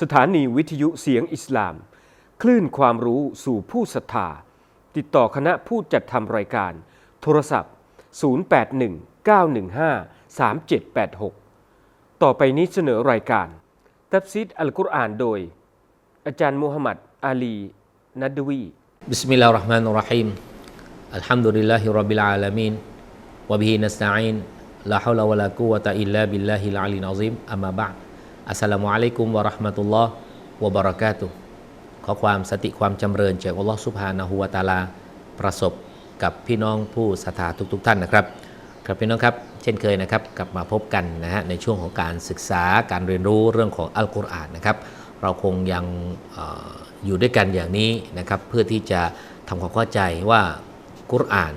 สถานีวิทยุเสียงอิสลาม คลื่นความรู้สู่ผู้ศรัทธา ติดต่อคณะผู้จัดทำรายการ โทรศัพท์ 0819153786 ต่อไปนี้เสนอรายการ ตับซิดอัลกุรอานโดย อาจารย์มูฮัมหมัดอาลี นัดดวี บิสมิลลาห์ราะห์มานุรราะฮีมอัลฮัมดุลิลลาฮิรับบิลอาลามีนวะบิฮินัสตะอีนลาฮาวลาวะลากุวะตะอิลลาบิลลาฮิลอาลีนอซีมอัมมาบะด อัสสลามุอะลัยกุมวะราะห์มะตุลลอฮ์วะบะเราะกาตุขอความสติความจำเริญจากอัลลอฮ์สุบฮานะฮูวะตาลา ประสบกับพี่น้องผู้ศรัทธาทุก ๆ ท่านนะครับ ครับพี่น้องครับ เช่นเคยนะครับ กลับมาพบกันนะฮะในช่วงของการศึกษาการเรียนรู้เรื่องของอัลกุรอานนะครับ เราคงยังออยู่ด้วยกันอย่างนี้นะครับ เพื่อที่จะทำความเข้าใจว่ากุรอาน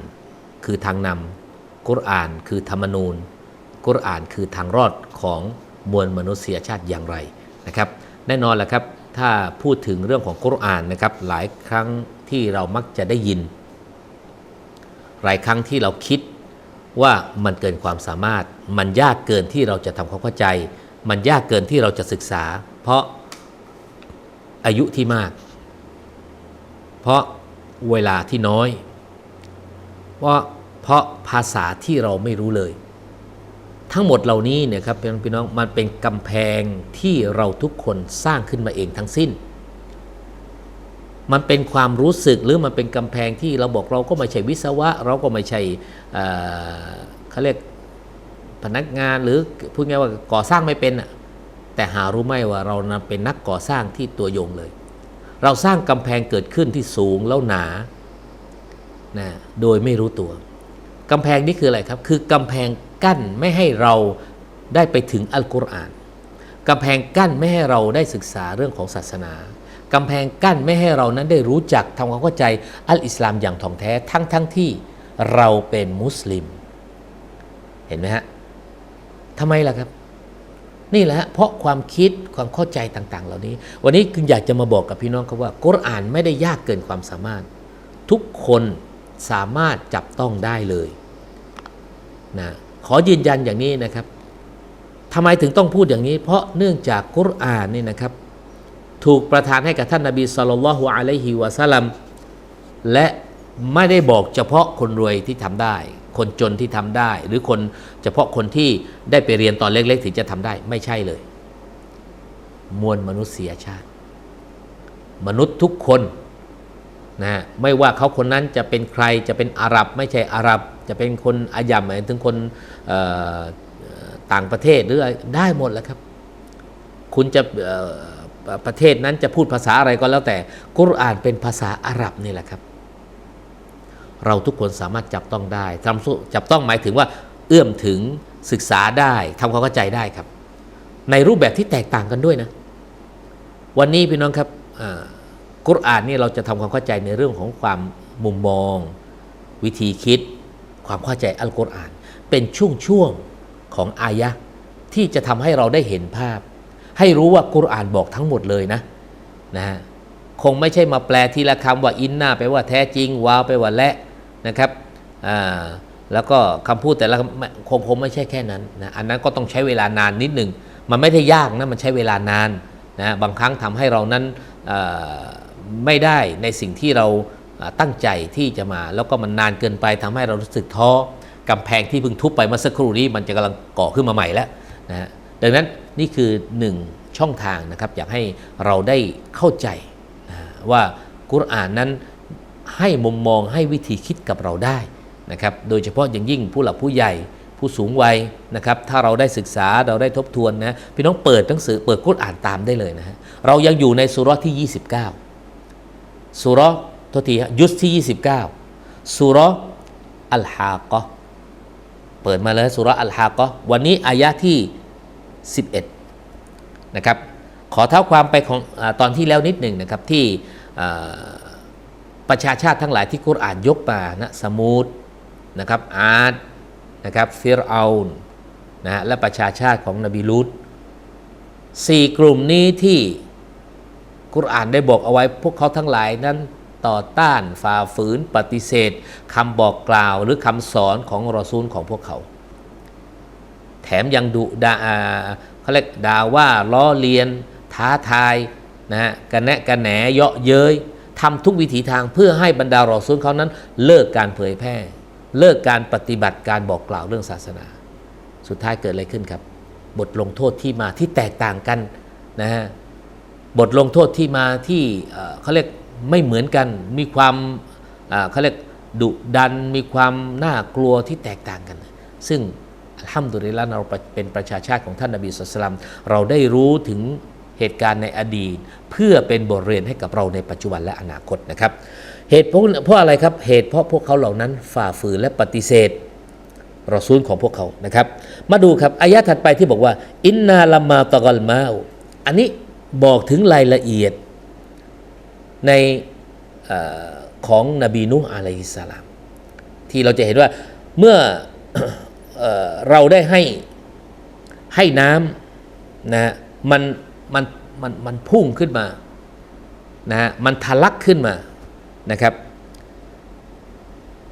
คือทางนำกุรอานคือธรรมนูญ กุรอานคือทางรอดของ มวลมนุษยชาติอย่างไรนะครับ แน่นอนแหละครับถ้าพูดถึงเรื่องของกุรอานนะครับหลายครั้งที่เรามักจะได้ยิน หลายครั้งที่เราคิดว่ามันเกินความสามารถ มันยากเกินที่เราจะทำความเข้าใจ มันยากเกินที่เราจะศึกษา เพราะอายุที่มาก เพราะเวลาที่น้อย เพราะเพราะภาษาที่เราไม่รู้เลย ทั้งหมดเหล่านี้เนี่ยครับพี่น้องพี่น้องมันเป็นกำแพงที่เราทุกคนสร้างขึ้นมาเองทั้งสิ้น มันเป็นความรู้สึกหรือมันเป็นกำแพงที่เราบอกเราก็ไม่ใช่วิศวะ เราก็ไม่ใช่เขาเรียกพนักงานหรือพูดง่ายว่าก่อสร้างไม่เป็นแต่หารู้ไหมว่าเรานะเป็นนักก่อสร้างที่ตัวยงเลย เราสร้างกำแพงเกิดขึ้นที่สูงแล้วหนานะโดยไม่รู้ตัวกำแพงนี้คืออะไรครับ คือกำแพง กั้นไม่ให้เราได้ไปถึงอัลกุรอานกำแพงกั้นไม่ให้เราได้ศึกษาเรื่องของศาสนากำแพงกั้นไม่ให้เรานั้นได้รู้จักทำความเข้าใจอัลอิสลามอย่างถ่องแท้ทั้งทั้งที่เราเป็นมุสลิม เห็นไหมฮะทำไมล่ะครับ นี่แหละฮะเพราะความคิดความเข้าใจต่าง ๆ เหล่านี้ วันนี้คืออยากจะมาบอกกับพี่น้องครับว่ากุรอานไม่ได้ยากเกินความสามารถ ทุกคนสามารถจับต้องได้เลยนะ ขอยืนยันอย่างนี้นะครับทำไมถึงต้องพูดอย่างนี้ เพราะเนื่องจากกุรอานนี่นะครับ ถูกประทานให้กับท่านนาบีสุลต่านละฮ์อะลัยฮิวะซัลลัมและไม่ได้บอกเฉพาะคนรวยที่ทำได้ คนจนที่ทำได้ หรือคนเฉพาะคนที่ได้ไปเรียนตอนเล็ก ๆ ถึงจะทำได้ไม่ใช่เลย มวลมนุษยชาติ มนุษย์ทุกคนนะไม่ว่าเขาคนนั้นจะเป็นใครจะเป็นอาหรับ ไม่ใช่อาหรับ จะเป็นคนอายัมหมายถึงคนต่างประเทศหรือได้หมดแล้วครับ คุณจะประเทศนั้นจะพูดภาษาอะไรก็แล้วแต่กุรอานเป็นภาษาอาหรับนี่แหละครับ เราทุกคนสามารถจับต้องได้ทำจับต้องหมายถึงว่าเอื้อมถึงศึกษาได้ทำความเข้าใจได้ครับ ในรูปแบบที่แตกต่างกันด้วยนะ วันนี้พี่น้องครับกุรอานนี่เราจะทำความเข้าใจในเรื่องของความมุมมอง วิธีคิด ความเข้าใจอัลกุรอาน เป็นช่วงๆของอายะห์ที่จะทำให้เราได้เห็นภาพ ให้รู้ว่ากุรอานบอกทั้งหมดเลยนะนะฮะคงไม่ใช่มาแปลทีละคำว่าอินนาแปลว่าแท้จริงวาวแปลว่าและนะครับอ่าแล้วก็คำพูดแต่ละคงคงไม่ใช่แค่นั้นนะอันนั้นก็ต้องใช้เวลานานนิดหนึ่งมันไม่ได้ยากนะมันใช้เวลานานนะบางครั้งทำให้เรานั้นไม่ได้ในสิ่งที่เรา ตั้งใจที่จะมา แล้วก็มันนานเกินไปทำให้เรารู้สึกท้อกำแพงที่เพิ่งทุบไปเมื่อสักครู่นี้มันจะกำลังก่อขึ้นมาใหม่แล้วนะฮะดังนั้นนี่คือหนึ่งช่องทางนะครับอยากให้เราได้เข้าใจนะว่ากุรอานนั้นให้มุมมองให้วิธีคิดกับเราได้นะครับโดยเฉพาะอย่างยิ่งผู้หลักผู้ใหญ่ผู้สูงวัยนะครับถ้าเราได้ศึกษาเราได้ทบทวนนะพี่น้องเปิดหนังสือเปิดกุรอานตามได้เลยนะฮะเรายังอยู่ในสุรที่ 29สุราะห์โทษทียุสที่ 29สุราอัลฮากะเปิดมาเลยสุราอัลฮากะวันนี้อายะที่ 11 นะครับ ขอเท้าความไปของอตอนที่แล้วนิดหนึ่งนะครับ ที่ประชาชาติทั้งหลายที่กุรอานยกมานะสมูดนะครับอาร์ดนะครับฟิรเอานนะฮะและประชาชาติของนบีลูตสี่กลุ่มนี้ที่กุรอานได้บอกเอาไว้พวกเขาทั้งหลายนั้น ต่อต้านฝ่าฝืนปฏิเสธคำบอกกล่าวหรือคำสอนของรอซูลของพวกเขา แถมยังดุดาเขาเรียกด่าว่าล้อเลียน ท้าทายนะฮะกันแนะกันแหนเยาะเย้ยทำทุกวิถีทางเพื่อให้บรรดารอซูลเขานั้น เลิกการเผยแพร่ เลิกการปฏิบัติการบอกกล่าวเรื่องศาสนา สุดท้ายเกิดอะไรขึ้นครับ บทลงโทษที่มาที่แตกต่างกันนะฮะบทลงโทษที่มาที่เขาเรียก ไม่เหมือนกัน มีความเขาเรียกดุดัน มีความน่ากลัวที่แตกต่างกัน ซึ่งอัลฮัมดุลิลละเราเป็นประชาชาติของท่านนบีสุลต่านเราได้รู้ถึงเหตุการณ์ในอดีต เพื่อเป็นบทเรียนให้กับเราในปัจจุบันและอนาคตนะครับ เหตุเพราะเพราะอะไรครับ เหตุเพราะพวกเขาเหล่านั้นฝ่าฝืนและปฏิเสธรอซูลของพวกเขานะครับ มาดูครับอายะถัดไปที่บอกว่า อินนาลามาตะกอลมาอันนี้บอกถึงรายละเอียด ในอของนบีนุอะลัยฮิสสลาม ที่เราจะเห็นว่าเมื่อเอเราได้ให้ให้น้ำนะฮะมันมันมันมันพุ่งขึ้นมานะฮะมันทะลักขึ้นมานะครับ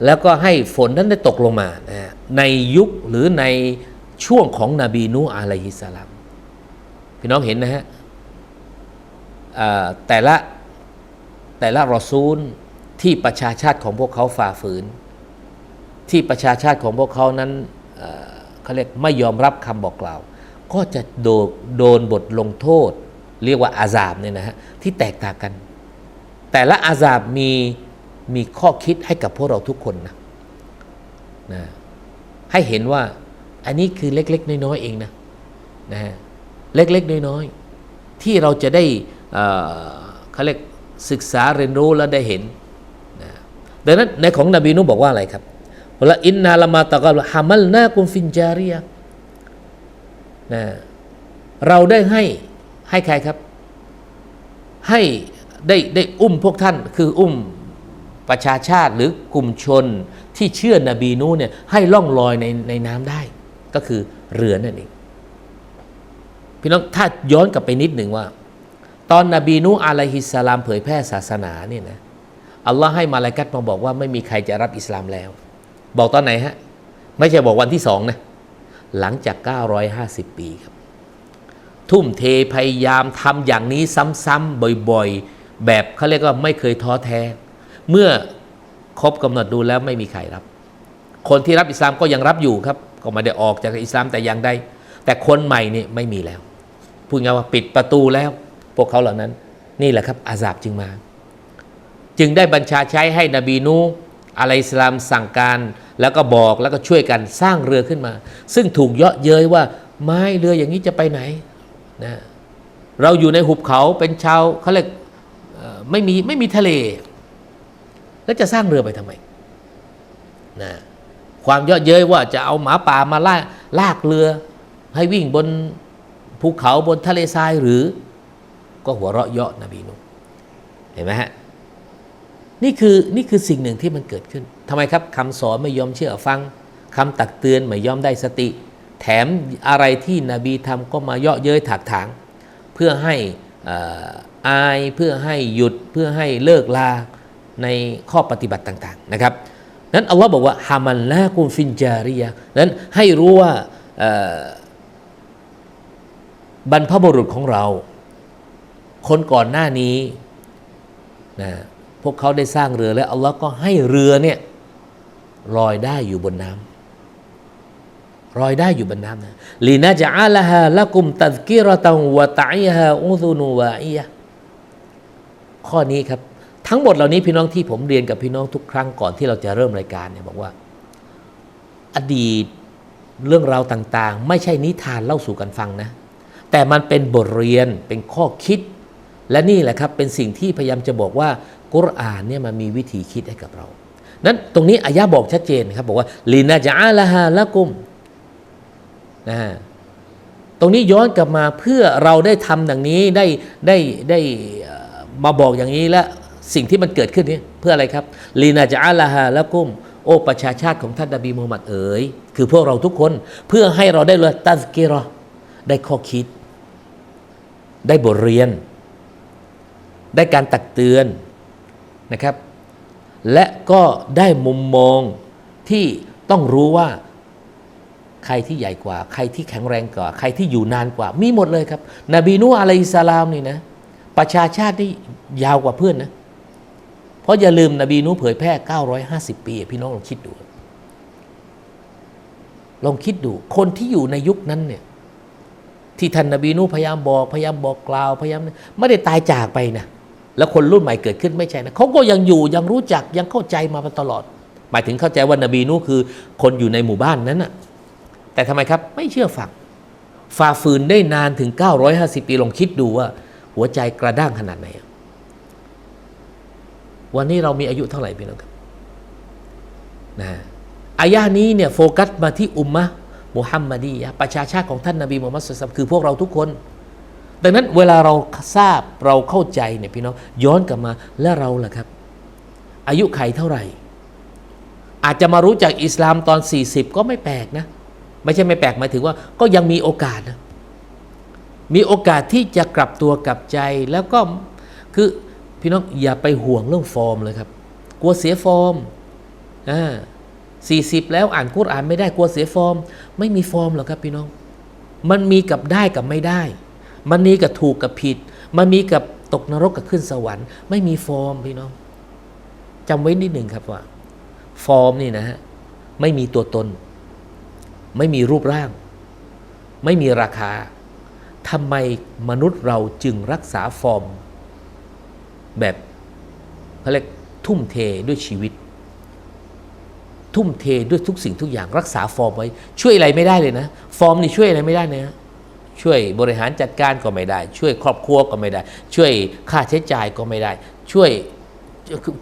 แล้วก็ให้ฝนนั้นได้ตกลงมานะในยุคหรือในช่วงของนบีนูอะลัยฮิสสลามพี่น้องเห็นนะฮะแต่ละ แต่ละรอซูลที่ประชาชาติของพวกเขาฝ่าฝืน ที่ประชาชาติของพวกเขานั้นเขาเรียกไม่ยอมรับคำบอกกล่าว ก็จะโดนโดนบทลงโทษ เรียกว่าอาซาบเนี่ยนะฮะที่แตกต่างกัน แต่ละอาซาบมีมีข้อคิดให้กับพวกเราทุกคนนะนะให้เห็นว่าอันนี้คือเล็ก ๆ น้อยๆเองนะนะเล็ก ๆ น้อยๆที่เราจะได้เขาเรียก ศึกษาเรียนรู้และได้เห็นนะดังนั้นในของนบีนุบอกว่าอะไรครับละอินนาลมาตะกอลฮามัลนากุมฟินจาริยนะเราได้ให้ให้ใครครับ ให้ได้ได้อุ้มพวกท่าน คืออุ้มประชาชาติหรือกลุ่มชนที่เชื่อนบีนูเนี่ยให้ล่องลอยในในน้ำได้ ก็คือเรือนั่นเองพี่น้องถ้าย้อนกลับไปนิดหนึ่งว่า ตอนนบีนูอะลัยฮิสสลามเผยแพร่ศาสนาเนี่ยนะอัลลอฮ์ให้มาลากัตมาบอกว่าไม่มีใครจะรับอิสลามแล้ว บอกตอนไหนฮะ ไม่ใช่บอกวันที่สองนะหลังจาก 950 ปีครับ ทุ่มเทพยายามทำอย่างนี้ซ้ำๆบ่อยๆ แบบเขาเรียกว่าไม่เคยท้อแท้ เมื่อครบกำหนดดูแล้วไม่มีใครรับ คนที่รับอิสลามก็ยังรับอยู่ครับ ก็ไม่ได้ออกจากอิสลามแต่อย่างใดแต่คนใหม่นี่ไม่มีแล้วพูดง่ายว่าปิดประตูแล้ว พวกเขาเหล่านั้น นี่แหละครับอาซาบจึงมา จึงได้บัญชาใช้ให้นบีนูอะลัยสลามสั่งการแล้วก็บอกแล้วก็ช่วยกันสร้างเรือขึ้นมา ซึ่งถูกเยาะเย้ยว่าไม้เรืออย่างนี้จะไปไหนนะเราอยู่ในหุบเขาเป็นชาวเขาเรียกไม่มีไม่มีทะเล แล้วจะสร้างเรือไปทำไมนะความเยาะเย้ยว่าจะเอาหมาป่ามาลากลากเรือ ให้วิ่งบนภูเขาบนทะเลทรายหรือ ก็หัวเราะเยาะนบีนุเห็นไหมฮะนี่คือนี่คือสิ่งหนึ่งที่มันเกิดขึ้นทำไมครับคำสอนไม่ยอมเชื่อฟังคำตักเตือนไม่ยอมได้สติ แถมอะไรที่นบีทำก็มาเยาะเย้ยถากถาง เพื่อให้เอ่อายเพื่อให้หยุดเพื่อให้เลิกลาในข้อปฏิบัติต่างๆนะครับนั้นอัลลอฮ์บอกว่าฮามันลากุมฟินจาริยะนั้นให้รู้ว่าบรรพบุรุษของเรา คนก่อนหน้านี้นะพวกเขาได้สร้างเรือแล้วอัลลอฮ์ก็ให้เรือเนี่ยลอยได้อยู่บนน้ำลอยได้อยู่บนน้ำนะลีนะจะอาลาฮาละกุมตัดกิรตังวะตะอิฮาอุซุนูวะอียะข้อนี้ครับ ทั้งหมดเหล่านี้พี่น้องที่ผมเรียนกับพี่น้องทุกครั้งก่อนที่เราจะเริ่มรายการเนี่ยบอกว่า อดีตเรื่องราวต่าง ๆ ไม่ใช่นิทานเล่าสู่กันฟังนะ แต่มันเป็นบทเรียนเป็นข้อคิด และนี่แหละครับเป็นสิ่งที่พยายามจะบอกว่ากุรอานเนี่ยมันมีวิธีคิดให้กับเรา นั้นตรงนี้อายะบอกชัดเจนครับบอกว่าลีนาจาลาฮาละกุมนะฮะตรงนี้ย้อนกลับมาเพื่อเราได้ทำอย่างนี้ได้ได้ได้มาบอกอย่างนี้และสิ่งที่มันเกิดขึ้นนี้เพื่ออะไรครับลีนาจาลาฮาละกุมโอ้ประชาชาติของท่านนบีมูฮัมมัดเอ๋ยคือพวกเราทุกคนเพื่อให้เราได้เลยตัสกิรอได้ข้อคิด ได้บทเรียน ได้การตักเตือนนะครับ และก็ได้มุมมองที่ต้องรู้ว่าใครที่ใหญ่กว่า ใครที่แข็งแรงกว่า ใครที่อยู่นานกว่า มีหมดเลยครับ นบีนูอะลัยฮิสสลามนี่นะประชาชาตินี่ยาวกว่าเพื่อนนะเพราะอย่าลืมนบีนูเผยแพร่ 950 ปี พี่น้องลองคิดดู ลองคิดดู คนที่อยู่ในยุคนั้นเนี่ยที่ท่านนบีนูพยายามบอกพยายามบอกกล่าวพยายามไม่ได้ตายจากไปนะ แล้วคนรุ่นใหม่เกิดขึ้นไม่ใช่นะเขาก็ยังอยู่ยังรู้จักยังเข้าใจมาตลอด หมายถึงเข้าใจว่านบีนูคือคนอยู่ในหมู่บ้านนั้นน่ะแต่ทำไมครับไม่เชื่อฟังฝ่าฝืนได้นานถึง 950 ปีลองคิดดูว่า หัวใจกระด้างขนาดไหน วันนี้เรามีอายุเท่าไหร่พี่น้องครับนะอายะนี้เนี่ยโฟกัสมาที่อุมมะมุฮัมมัดียะประชาชาติของท่านนบีมุฮัมมัดสุลตัมคือพวกเราทุกคน ดังนั้นเวลาเราทราบเราเข้าใจเนี่ยพี่น้องย้อนกลับมาแล้วเราล่ะครับ อายุไขเท่าไหร่ อาจจะมารู้จักอิสลามตอน 40 ก็ไม่แปลกนะ ไม่ใช่ไม่แปลกหมายถึงว่าก็ยังมีโอกาสนะมีโอกาสที่จะกลับตัวกลับใจแล้วก็คือพี่น้องอย่าไปห่วงเรื่องฟอร์มเลยครับ กลัวเสียฟอร์มอ่าสี่สิบแล้วอ่านกุรอ่านไม่ได้กลัวเสียฟอร์ม ไม่มีฟอร์มหรอกครับพี่น้อง มันมีกับได้กับไม่ได้ มันมีกับถูกกับผิด มันมีกับตกนรกกับขึ้นสวรรค์ ไม่มีฟอร์มพี่น้องจำไว้นิดหนึ่งครับว่า ฟอร์มนี่นะฮะไม่มีตัวตน ไม่มีรูปร่าง ไม่มีราคาทำไมมนุษย์เราจึงรักษาฟอร์ม แบบเขาเรียกทุ่มเทด้วยชีวิต ทุ่มเทด้วยทุกสิ่งทุกอย่างรักษาฟอร์มไว้ ช่วยอะไรไม่ได้เลยนะ ฟอร์มนี่ช่วยอะไรไม่ได้นะ ช่วยบริหารจัดการก็ไม่ได้ ช่วยครอบครัวก็ไม่ได้ ช่วยค่าใช้จ่ายก็ไม่ได้ ช่วย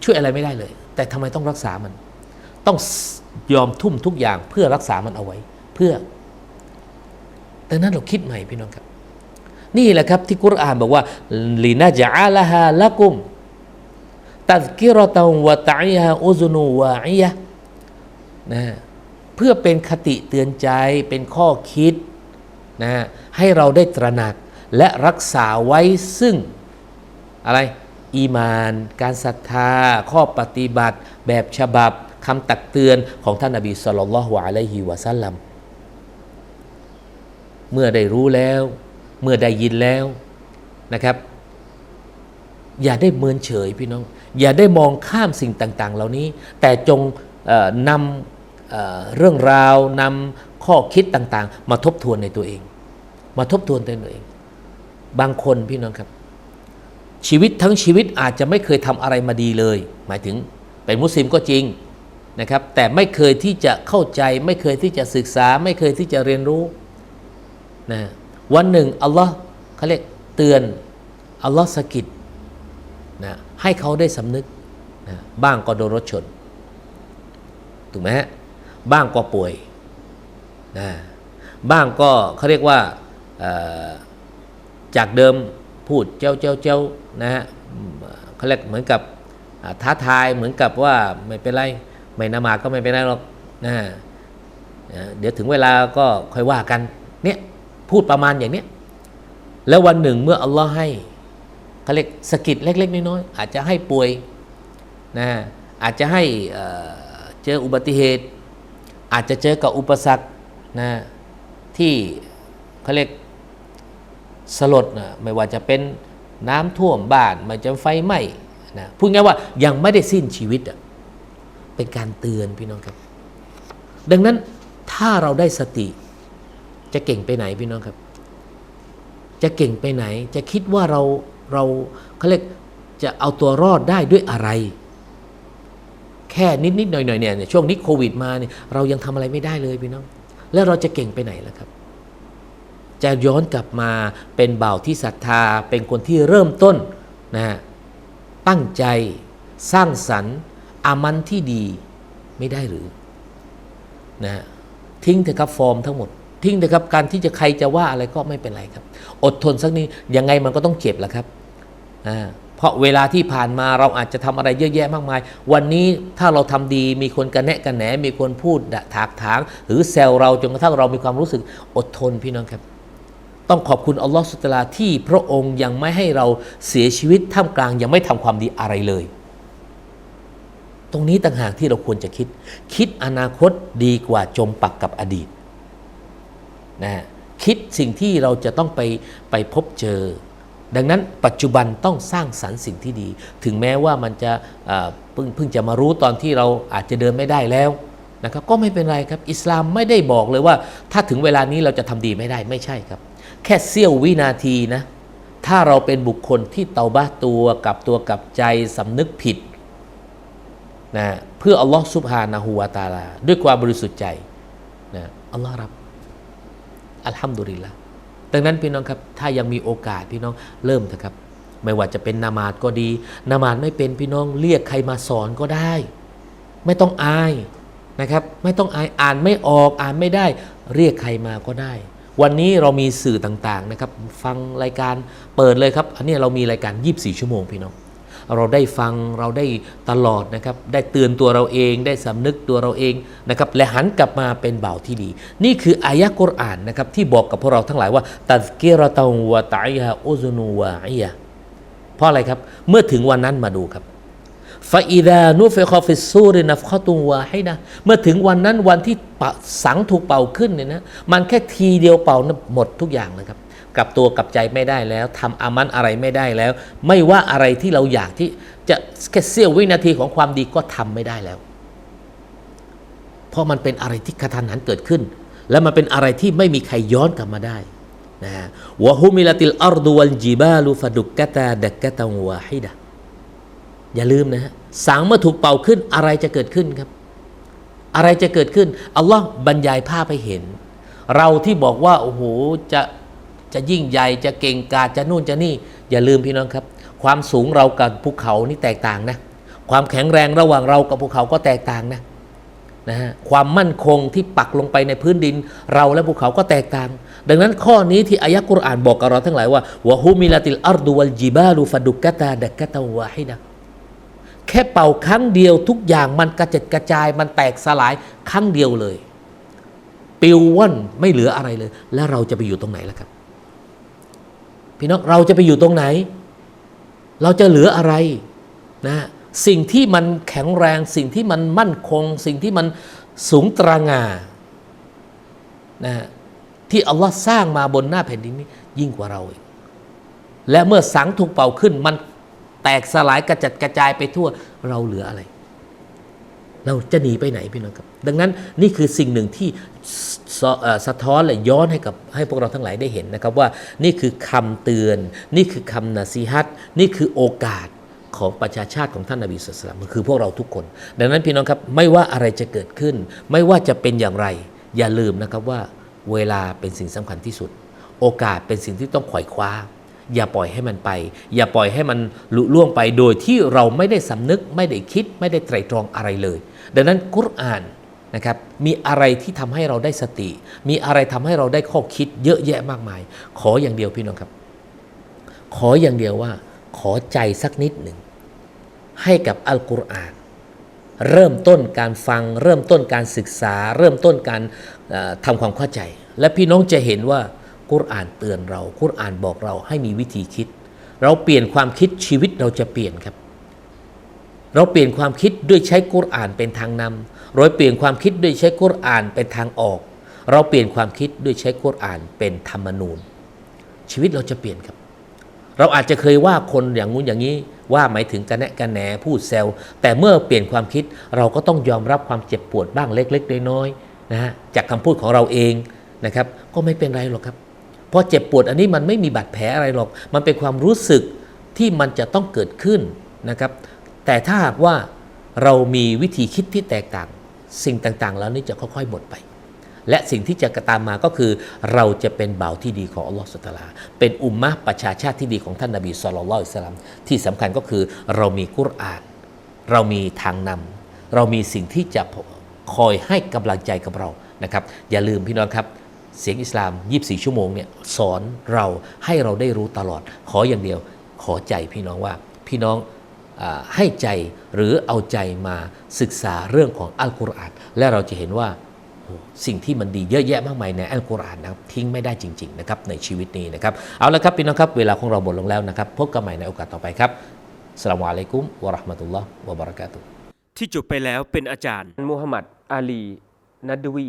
ช่วยอะไรไม่ได้เลย แต่ทำไมต้องรักษามัน ต้องยอมทุ่มทุกอย่างเพื่อรักษามันเอาไว้ เพื่อดังนั้นเราคิดใหม่พี่น้องครับ นี่แหละครับที่กุรอานบอกว่าลีนาจาลาฮาละกุมตัดกิรตาวะตะอิฮาอุซุนูวะอิยะนะเพื่อเป็นคติเตือนใจเป็นข้อคิด นะให้เราได้ตระหนักและรักษาไว้ซึ่งอะไรอีมาน การศรัทธา ข้อปฏิบัติ แบบฉบับคำตักเตือนของท่านนบีสุลละฮ์วะอะลัยฮิวะซัลลัมเมื่อได้รู้แล้ว เมื่อได้ยินแล้วนะครับ อย่าได้เมินเฉยพี่น้อง อย่าได้มองข้ามสิ่งต่าง ๆ เหล่านี้ แต่จงนำเรื่องราวนำ ข้อคิดต่างๆ มาทบทวนในตัวเอง มาทบทวนในตัวเอง บางคนพี่น้องครับ ชีวิตทั้งชีวิตอาจจะไม่เคยทำอะไรมาดีเลย หมายถึงเป็นมุสลิมก็จริงนะครับ แต่ไม่เคยที่จะเข้าใจ ไม่เคยที่จะศึกษา ไม่เคยที่จะเรียนรู้นะวันหนึ่งอัลลอฮ์เขาเรียกเตือนอัลลอฮ์สะกิดนะให้เขาได้สำนึกนะบ้างก็โดนรถชนถูกไหมฮะบ้างก็ป่วย นะบ้างก็เขาเรียกว่าจากเดิมพูดเจ้าเจ้าเจ้านะฮะเขาเรียกเหมือนกับท้าทายเหมือนกับว่าไม่เป็นไรไม่นามาก็ไม่เป็นไรหรอกนะนะเดี๋ยวถึงเวลาก็ค่อยว่ากันเนี่ยพูดประมาณอย่างเนี้ยแล้ววันหนึ่งเมื่ออัลลอฮ์ให้เขาเรียกสกิดเล็ก ๆ น้อยๆอาจจะให้ป่วยนะอาจจะให้เอ่อเจออุบัติเหตุ อาจจะเจอกับอุปสรรค นะที่เขาเรียกสลดนะไม่ว่าจะเป็นน้ำท่วมบ้านไมันจะไฟไหม้นะพูดง่ายว่ายังไม่ได้สิ้นชีวิตอะเป็นการเตือนพี่น้องครับ ดังนั้นถ้าเราได้สติ จะเก่งไปไหนพี่น้องครับ จะเก่งไปไหน จะคิดว่าเราเราเขาเรียกจะเอาตัวรอดได้ด้วยอะไร แค่นิดนิดๆหน่อยหน่อยๆเนี่ยช่วงนี้โควิดมาเนี่ยเรายังทำอะไรไม่ได้เลยพี่น้อง แล้วเราจะเก่งไปไหนล่ะครับ จะย้อนกลับมาเป็นเบาที่ศรัทธา เป็นคนที่เริ่มต้นนะฮะตั้งใจสร้างสรรค์อามันที่ดีไม่ได้หรือนะฮะทิ้งเถอะครับฟอร์มทั้งหมด ทิ้งเถอะครับการที่จะใครจะว่าอะไรก็ไม่เป็นไรครับ อดทนสักนิดยังไงมันก็ต้องเจ็บแหละครับอ่า เพราะเวลาที่ผ่านมาเราอาจจะทำอะไรเยอะแยะมากมาย วันนี้ถ้าเราทำดีมีคนกระแนะกระแหนมีคนพูดด่าถากถาง หรือแซวเราจนกระทั่งเรามีความรู้สึกอดทนพี่น้องครับ ต้องขอบคุณอัลลอฮฺสุตลาที่พระองค์ยังไม่ให้เราเสียชีวิตท่ามกลางยังไม่ทำความดีอะไรเลย ตรงนี้ต่างหากที่เราควรจะคิด คิดอนาคตดีกว่าจมปักกับอดีตนะฮะคิดสิ่งที่เราจะต้องไปไปพบเจอ ดังนั้นปัจจุบันต้องสร้างสรรค์สิ่งที่ดี ถึงแม้ว่ามันจะเพิ่งเพิ่งจะมารู้ตอนที่เราอาจจะเดินไม่ได้แล้วนะครับก็ไม่เป็นไรครับ อิสลามไม่ได้บอกเลยว่า ถ้าถึงเวลานี้เราจะทำดีไม่ได้ไม่ใช่ครับ แค่เสี้ยววินาทีนะถ้าเราเป็นบุคคลที่เตาบ้าตัวกับตัวกับใจสำนึกผิดนะเพื่ออัลลอฮ์ซุบฮานะฮูวาตาลา ด้วยความบริสุทธิ์ใจนะอัลลอฮ์รับ อัลฮัมดุลิลละ ดังนั้นพี่น้องครับถ้ายังมีโอกาสพี่น้องเริ่มเถอะครับ ไม่ว่าจะเป็นนามาดก็ดี นามาดไม่เป็นพี่น้องเรียกใครมาสอนก็ได้ ไม่ต้องอายนะครับ ไม่ต้องอายอ่านไม่ออกอ่านไม่ได้ เรียกใครมาก็ได้ วันนี้เรามีสื่อต่างๆนะครับ ฟังรายการเปิดเลยครับ อันนี้เรามีรายการ 24 ชั่วโมงพี่น้อง เราได้ฟังเราได้ตลอดนะครับได้เตือนตัวเราเองได้สำนึกตัวเราเองนะครับและหันกลับมาเป็นบ่าวที่ดี นี่คืออายะกุรอานนะครับที่บอกกับพวกเราทั้งหลายว่าตัสกิรตาวะตายาอุซนูวะอียะเพราะอะไรครับเมื่อถึงวันนั้นมาดูครับฟาอิดานุฟิคอฟิซูรินัฟขตุงวาให้นะเมื่อถึงวันนั้นวันที่สังถูกเป่าขึ้นเนี่ยนะมันแค่ทีเดียวเป่านะหมดทุกอย่างเลยครับ กับตัวกับใจไม่ได้แล้วทำอามันอะไรไม่ได้แล้ว ไม่ว่าอะไรที่เราอยากที่จะแค่เสี้ยววินาทีของความดีก็ทำไม่ได้แล้ว เพราะมันเป็นอะไรที่กระทันหันเกิดขึ้น และมันเป็นอะไรที่ไม่มีใครย้อนกลับมาได้นะฮะวะฮุมิลติลอัรดูวัลจิบาลูฟดุกกะตาดักกะตังวาฮิดะอย่าลืมนะฮะสังเมื่อถูกเป่าขึ้นอะไรจะเกิดขึ้นครับ อะไรจะเกิดขึ้นอัลลอฮ์บรรยายภาพให้เห็น เราที่บอกว่าโอ้โหจะ จะยิ่งใหญ่จะเก่งกาจจะนู่นจะนี่ อย่าลืมพี่น้องครับ ความสูงเรากับภูเขานี่แตกต่างนะ ความแข็งแรงระหว่างเรากับภูเขาก็แตกต่างนะนะฮะความมั่นคงที่ปักลงไปในพื้นดิน เราและภูเขาก็แตกต่าง ดังนั้นข้อนี้ที่อายะกุรอานบอกกับเราทั้งหลายว่าวะฮุมิลติลอัรดูวัลจิบาลูฟะดุกกะตาดักะตาวาฮิดะแค่เป่าครั้งเดียวทุกอย่างมันกระจัดกระจายมันแตกสลายครั้งเดียวเลย ปิวว่อนไม่เหลืออะไรเลย แล้วเราจะไปอยู่ตรงไหนล่ะครับ พี่น้องเราจะไปอยู่ตรงไหน เราจะเหลืออะไรนะสิ่งที่มันแข็งแรง สิ่งที่มันมั่นคง สิ่งที่มันสูงตรางานะที่อัลลอฮ์สร้างมาบนหน้าแผ่นดินนี้ยิ่งกว่าเราอีกและเมื่อสังถูกเป่าขึ้นมันแตกสลายกระจัดกระจายไปทั่วเราเหลืออะไร เราจะหนีไปไหนพี่น้องครับ ดังนั้นนี่คือสิ่งหนึ่งที่สสะท้อนและย้อนให้กับให้พวกเราทั้งหลายได้เห็นนะครับว่านี่คือคำเตือน นี่คือคำนาซีฮัตนี่คือโอกาสของประชาชาติของท่านนบีสุลต่านคือพวกเราทุกคน ดังนั้นพี่น้องครับไม่ว่าอะไรจะเกิดขึ้น ไม่ว่าจะเป็นอย่างไร อย่าลืมนะครับว่าเวลาเป็นสิ่งสำคัญที่สุด โอกาสเป็นสิ่งที่ต้องขวายคว้า อย่าปล่อยให้มันไป อย่าปล่อยให้มันลุล่วงไปโดยที่เราไม่ได้สำนึกไม่ได้คิด ไม่ได้ไตรตรองอะไรเลย ดังนั้นกุรอานนะครับมีอะไรที่ทำให้เราได้สติ มีอะไรทำให้เราได้ข้อคิดเยอะแยะมากมาย ขออย่างเดียวพี่น้องครับ ขออย่างเดียวว่า ขอใจสักนิดหนึ่งให้กับอัลกุรอานเริ่มต้นการฟัง เริ่มต้นการศึกษา เริ่มต้นการทำความเข้าใจ และพี่น้องจะเห็นว่า กุรอานเตือนเรา กุรอานบอกเราให้มีวิธีคิด เราเปลี่ยนความคิดชีวิตเราจะเปลี่ยนครับ เราเปลี่ยนความคิดด้วยใช้กุรอานเป็นทางนำเราเปลี่ยนความคิดด้วยใช้กุรอานเป็นทางออก เราเปลี่ยนความคิดด้วยใช้กุรอานเป็นธรรมนูญ ชีวิตเราจะเปลี่ยนครับ เราอาจจะเคยว่าคนอย่างงู้นอย่างนี้ว่าหมายถึงกันแนะกันแหนพูดแซวแต่เมื่อเปลี่ยนความคิดเราก็ต้องยอมรับความเจ็บปวดบ้างเล็ก ๆ น้อยๆนะฮะจากคำพูดของเราเองนะครับ ก็ไม่เป็นไรหรอกครับ พราะเจ็บปวดอันนี้มันไม่มีบาดแผลอะไรหรอก มันเป็นความรู้สึกที่มันจะต้องเกิดขึ้นนะครับ แต่ถ้าหากว่าเรามีวิธีคิดที่แตกต่าง สิ่งต่างๆ แล้วนี่จะค่อยๆหมดไป และสิ่งที่จะกระตามมาก็คือ เราจะเป็นบ่าวที่ดีของอัลลอฮฺสุตลา เป็นอุมมะประชาชาติที่ดีของท่านนบีสุลต่านอิสลามที่สำคัญก็คือเรามีกุรอาน เรามีทางนำเรามีสิ่งที่จะคอยให้กำลังใจกับเรานะครับ อย่าลืมพี่น้องครับ เสียงอิสลาม 24 ชั่วโมงเนี่ยสอนเราให้เราได้รู้ตลอด ขออย่างเดียวขอใจพี่น้องว่าพี่น้องอาให้ใจหรือเอาใจมาศึกษาเรื่องของอัลกุรอานและเราจะเห็นว่าโอ้สิ่งที่มันดีเยอะแยะมากมายในอัลกุรอานนะครับทิ้งไม่ได้จริงๆนะครับในชีวิตนี้นะครับเอาละครับพี่น้องครับเวลาของเราหมดลงแล้วนะครับพบกันใหม่ในโอกาสต่อไปครับสลามอะลัยกุมวะเราะห์มะตุลลอฮ์วะบะเราะกาตุฮ์ที่จบไปแล้วเป็นอาจารย์มูฮัมหมัดอาลีนัดดวี